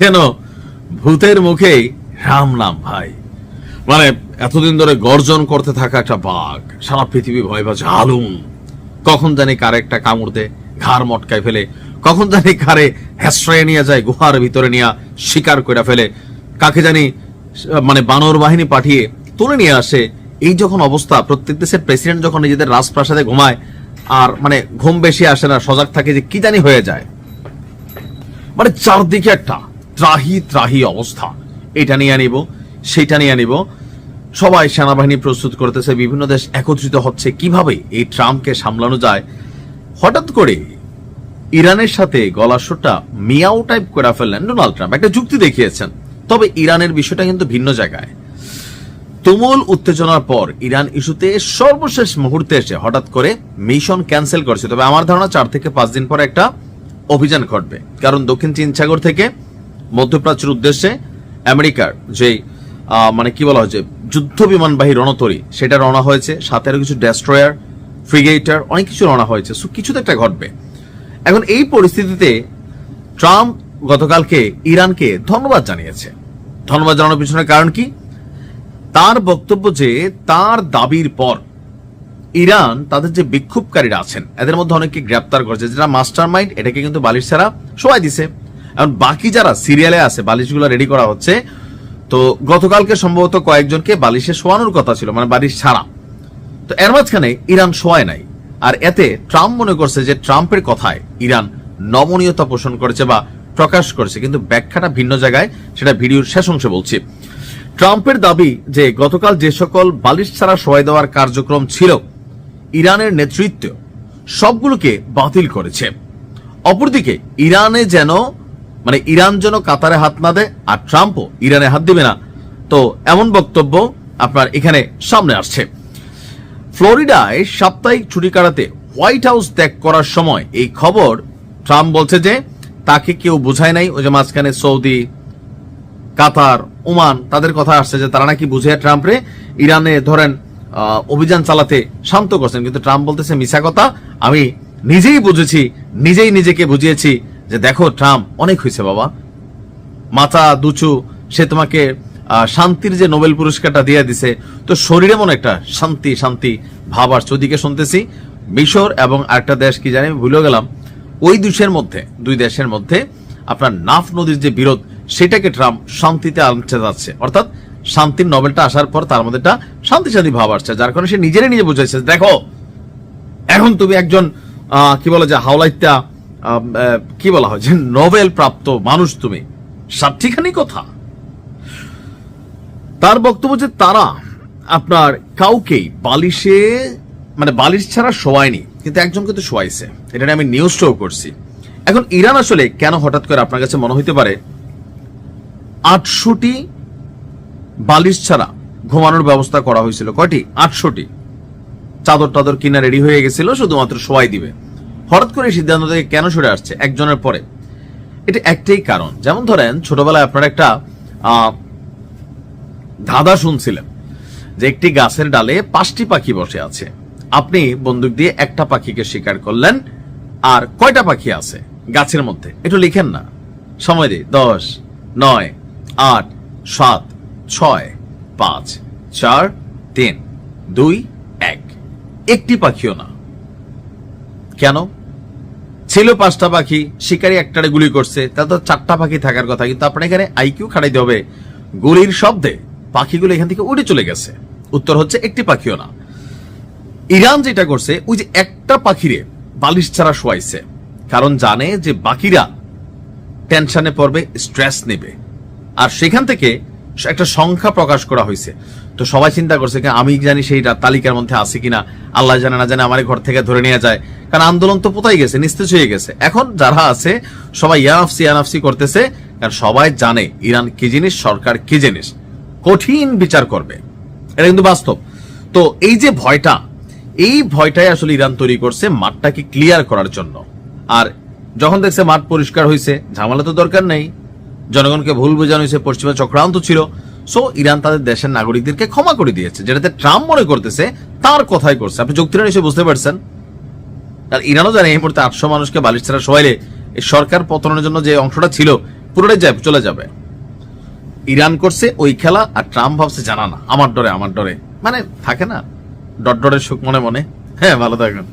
যেন ভূতের মুখেই রাম নাম ভাই। মানে এতদিন ধরে গর্জন করতে থাকা একটা বাঘ, সারা পৃথিবী ভয় পাচ্ছে, হালুম। কখন জানি কার একটা কামড় দে ঘাড় মটকায় ফেলে। কখন জানি কারে হ্যাশ্রয়ে নিয়ে যায়, গুহার ভিতরে নিয়ে শিকার করে ফেলে। কাকে জানি মানে বানর বাহিনী পাঠিয়ে তুলে নিয়ে আসে। এই যখন অবস্থা, প্রত্যেক দেশের প্রেসিডেন্ট যখন নিজেদের রাজপ্রাসাদে ঘুমায়, আর মানে ঘুম বেশি আসে না, সজাগ থাকে যে কি জানি হয়ে যায়। মানে চারদিকে একটা ত্রাহি ত্রাহি অবস্থা। এটা নিয়ে আনিব, সেটা নিয়ে আনিব। সবাই সেনাবাহিনী প্রস্তুত করতেছে, বিভিন্ন দেশ একত্রিত হচ্ছে। কীভাবে এই ট্রাম্পকে সামলানো যায়? হঠাৎ করে ইরানের সাথে গলাশোটা মিয়াও টাইপ করে ফেললেন ডোনাল্ড ট্রাম্প। একটা যুক্তি দেখিয়েছেন। তবে ইরানের বিষয়টা কিন্তু ভিন্ন জায়গায়। তুমুল উত্তেজনার পর ইরান ইস্যুতে সর্বশেষ মুহূর্তে এসে হঠাৎ করে মিশন ক্যান্সেল করছে। তবে আমার ধারণা, চার থেকে পাঁচ দিন পর একটা অভিযান ঘটবে। কারণ দক্ষিণ চীন সাগর থেকে মধ্যপ্রাচ্যের উদ্দেশ্যে আমেরিকার যে মানে কি বলা হয়েছে যুদ্ধ বিমানবাহী রণতরী, সেটা রওনা হয়েছে। সাথে আরও কিছু ডেস্ট্রয়ার ফ্রিগেটার অনেক কিছু রওনা হয়েছে। সো কিছু তো একটা ঘটবে। এখন এই পরিস্থিতিতে ট্রাম্প গতকালকে ইরানকে ধন্যবাদ জানিয়েছে। ধন্যবাদ জানানোর পিছনে কারণ কি? তার বক্তব্য যে, তার দাবির পর ইরান তাদের যে বিক্ষোভকারীরা আছেন, এদের মধ্যে অনেককে গ্রেপ্তার করেছে, যেটা মাস্টার মাইন্ড এটাকে কিন্তু বালিশ ছাড়া সবাই দিছে। এখন বাকি যারা সিরিয়ালে আছে, বালিশগুলো রেডি করা হচ্ছে, তো গতকালকে সম্ভবত কয়েকজনকে বালিশে শোয়ানোর কথা ছিল মানে বালিশ ছাড়া। তো এর মাঝখানে ইরান শোয়ায় নাই। আর এতে ট্রাম্প মনে করছে যে ট্রাম্পের কথায় ইরান নমনীয়তা পোষণ করেছে বা প্রকাশ করেছে, কিন্তু ব্যাখ্যাটা ভিন্ন জায়গায়, সেটা ভিডিওর শেষ অংশে বলছি। ট্রাম্পের দাবি যে গতকাল যে সকল বালিশ ছাড়া শোয়াই দেওয়ার কার্যক্রম ছিল, ইরানের নেতৃত্ব সবগুলোকে বাতিল করেছে। অপরদিকে ইরানে যেন মানে ইরান যেন কাতারে হাত না দেয় আর ট্রাম্পও ইরানে হাত দিবে না। তো এমন বক্তব্য আপনার এখানে সামনে আসছে। ফ্লোরিডায় সাপ্তাহিক ছুটি কাটাতে হোয়াইট হাউস ত্যাগ করার সময় এই খবর ট্রাম্প বলছে যে তাকে কেউ বোঝায় নাই, ওই যে মাঝখানে সৌদি, কাতার, ওমান, তাদের কথা আসছে যে তারা নাকি বুঝে ট্রাম্পরে ইরানে ধরেন অভিযান চালাতে শান্ত করছেন। কিন্তু ট্রাম্প বলতেছে মিশা কথা, আমি নিজেই বুঝেছি, নিজেই নিজেকে বুঝিয়েছি যে দেখো, ট্রাম্প অনেক হয়েছে বাবা। মাথা, দুচু, সে তোমাকে শান্তির যে নোবেল পুরস্কারটা দিয়ে দিছে, তো শরীরে মনে একটা শান্তি শান্তি ভাব আসছে। ওদিকে শুনতেছি, মিশর এবং আরেকটা দেশ কি জানি ভুলে গেলাম। ওই দেশের মধ্যে, দুই দেশের মধ্যে আপনার নাফ নদীর যে বিরোধ, সেটাকে ট্রাম্প শান্তিতে আনতে যাচ্ছে। অর্থাৎ শান্তির নোবেলটা আসার পর তার মধ্যে একটা শান্তি শান্তি ভাব আসছে, যার কারণে সে নিজেরাই নিজে বুঝাইছে দেখো, এখন তুমি একজন কি বলে যে হাওলাইত্যা কি বলা হয় যে নোবেল প্রাপ্ত মানুষ তুমি। সাতটিখানি কথা। তার বক্তব্য যে তারা আপনার কাউকেই বালিশে মানে বালিশ ছাড়া শোয়ায়নি, কিন্তু একজনকে তো শোয়াইছে। এটা নিয়ে আমি নিউজ করছি। এখন ইরান আসলে কেন হঠাৎ করে আপনার কাছে মনে হইতে পারে আটশোটি বালিশ ছাড়া ঘুমানোর ব্যবস্থা করা হয়েছিল? কয়টি? আটশোটি। চাদর টাদর কিনা রেডি হয়ে গেছিল, শুধুমাত্র শোয়াই দিবে। হঠাৎ করে সিদ্ধান্ত থেকে কেন সরে আসছে একজনের পরে? এটা একটাই কারণ। যেমন ধরেন, ছোটবেলায় আপনার একটা ধাঁধা শুনছিলেন যে একটি গাছের ডালে পাঁচটি পাখি বসে আছে। আপনি বন্দুক দিয়ে একটা পাখিকে শিকার করলেন আর কয়টা পাখি আছে গাছের মধ্যে? একটু লিখেন না। সময় দিই। দশ, নয়, আট, সাত, ছয়, পাঁচ, চার, তিন, দুই, এক। একটি পাখিও না। কেন? ছিল পাঁচটা পাখি, শিকারী একটারে গুলি করছে তা তো চারটা পাখি থাকার কথা, কিন্তু আপনার এখানে আইকিউ খাটাইতে হবে। গুলির শব্দে পাখিগুলো এখান থেকে উড়ে চলে গেছে। উত্তর হচ্ছে একটি পাখিও না। ইরান যেটা করছে, ওই যে একটা পাখিরে বালিশ ছাড়া শোয়াইছে, কারণ জানে যে বাকিরা টেনশনে পড়বে, স্ট্রেস নেবে। আর সেখান থেকে একটা সংখ্যা প্রকাশ করা হয়েছে। তো সবাই চিন্তা করছে আমি জানি সেইটা তালিকার মধ্যে আছে কিনা, আল্লাহ জানে না জানে আমার ঘর থেকে ধরে নিয়ে যায়। কারণ আন্দোলন তো পোতাই গেছে, নিস্তেজ হয়ে গেছে। এখন যারা আছে, সবাই ইয়ানাফসি ইয়ানাফসি করতেছে, কারণ সবাই জানে ইরান কি জিনিস, সরকার কি জিনিস। কঠিন বিচার করবে। এটা কিন্তু বাস্তব। তো এই যে ভয়টা, এই ভয়টাই আসলে ইরান তৈরি করছে মাঠটাকে ক্লিয়ার করার জন্য। আর যখন দেখছে মাঠ পরিষ্কার হয়েছে ঝামেলা তো দরকার নেই। জনগণকে ভুল বোঝানো হয়েছে পশ্চিমা চক্রান্ত ছিল। সো ইরান তাদের দেশের নাগরিকদেরকে ক্ষমা করে দিয়েছে। যেটাতে ট্রাম্প মনে করতেছে, তার কথাই করছে। আপনি যুক্তিটা নিশ্চয়ই বুঝতে পারছেন। আর ইরানও জানে এই মুহূর্তে আটশো মানুষকে বালিশ ছাড়া সবাইলে এই সরকার পতনের জন্য যে অংশটা ছিল, পুরোটাই যাবে, চলে যাবে। ইরান করছে ওই খেলা আর ট্রাম্প ভাবছে, জানা না, আমার ডরে আমার ডরে। মানে থাকে না ডট ডরের সুখ মনে মনে। হ্যাঁ ভালো থাকুন